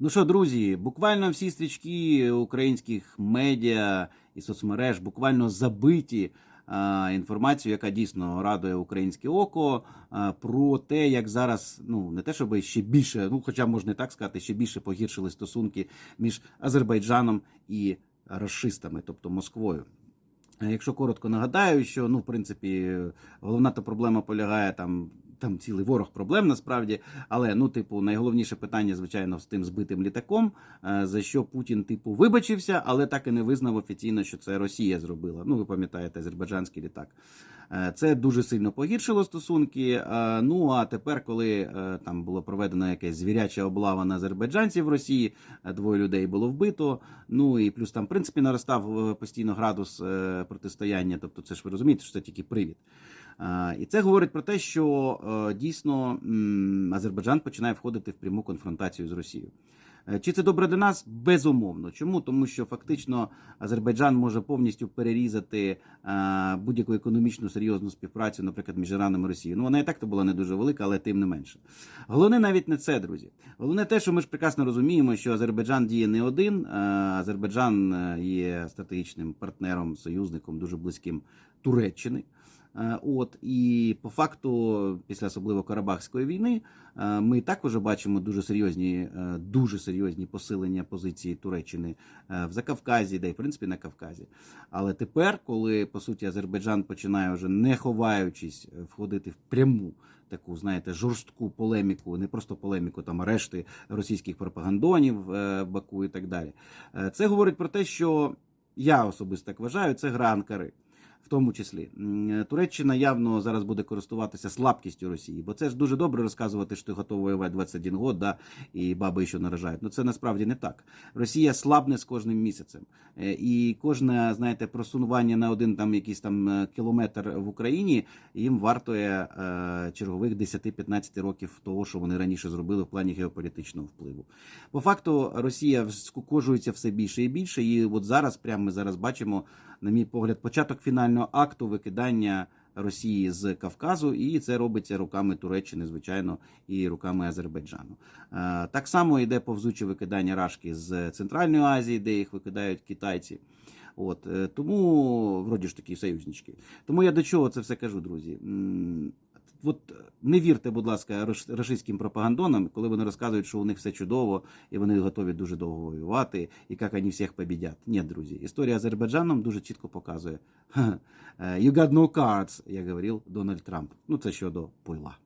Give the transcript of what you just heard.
Ну що, друзі, буквально всі стрічки українських медіа і соцмереж буквально забиті а, інформацією, яка дійсно радує українське око, а, про те, як зараз, ну не те, щоб ще більше, ну хоча можна і так сказати, ще більше погіршили стосунки між Азербайджаном і расистами, тобто Москвою. Якщо коротко нагадаю, що ну, в принципі, головна та проблема полягає там. Там цілий ворог проблем насправді, але ну, типу, найголовніше питання, звичайно, з тим збитим літаком, е, за що Путін, типу, вибачився, але так і не визнав офіційно, що це Росія зробила. Ну, ви пам'ятаєте, азербайджанський літак. Е, Це дуже сильно погіршило стосунки. Е, Ну а тепер, коли там було проведено якесь звіряча облава на азербайджанців в Росії, двоє людей було вбито. Ну і плюс там, в принципі, наростав постійно градус протистояння. Тобто, це ж ви розумієте, що це тільки привід. Е, І це говорить про те, що е, дійсно Азербайджан починає входити в пряму конфронтацію з Росією. Е, Чи це добре для нас? Безумовно. Чому? Тому що фактично Азербайджан може повністю перерізати будь-яку економічну серйозну співпрацю, наприклад, між Іраном і Росією. Ну вона і так то була не дуже велика, але тим не менше. Головне навіть не це, друзі. Головне те, що ми ж прекрасно розуміємо, що Азербайджан діє не один. Азербайджан є стратегічним партнером, союзником дуже близьким Туреччини. Е, От і по факту, після особливо Карабахської війни, е, ми також бачимо дуже серйозні, е, дуже серйозні посилення позиції Туреччини в Закавказі, де й в принципі на Кавказі. Але тепер, коли по суті Азербайджан починає вже не ховаючись входити в пряму таку, знаєте, жорстку полеміку, не просто полеміку, там арешти російських пропагандонів Баку і так далі. Це говорить про те, що я особисто так вважаю, це гра Анкари. В тому числі е, Туреччина явно зараз буде користуватися слабкістю Росії, бо це ж дуже добре розказувати, що ти готовий воювати 21 год, да, і баби ще наражають. Ну це насправді не так. Росія слабне з кожним місяцем, Е, і кожне, знаєте, просунування на один там якийсь там е, кілометр в Україні їм вартує чергових 10-15 років того, що вони раніше зробили в плані геополітичного впливу. По факту Росія скукожується все більше і більше, і от зараз, прямо ми зараз бачимо, на мій погляд, початок фінального акту викидання. Росії з Кавказу, і це робиться руками Туреччини, звичайно, і руками Азербайджану. Е, Так само йде повзуче викидання рашки з Центральної Азії, де їх викидають китайці. От е, тому вроді ж такі союзнички. Тому я до чого це все кажу, друзі. От не вірте, будь ласка, рашистським пропагандонам, коли вони розказують, що у них все чудово, і вони готові дуже довго воювати, і як вони всіх побідять. Ні, друзі, історія Азербайджаном дуже чітко показує. «Ха, е, You got no cards, як говорив Дональд Трамп. Ну це щодо пойла.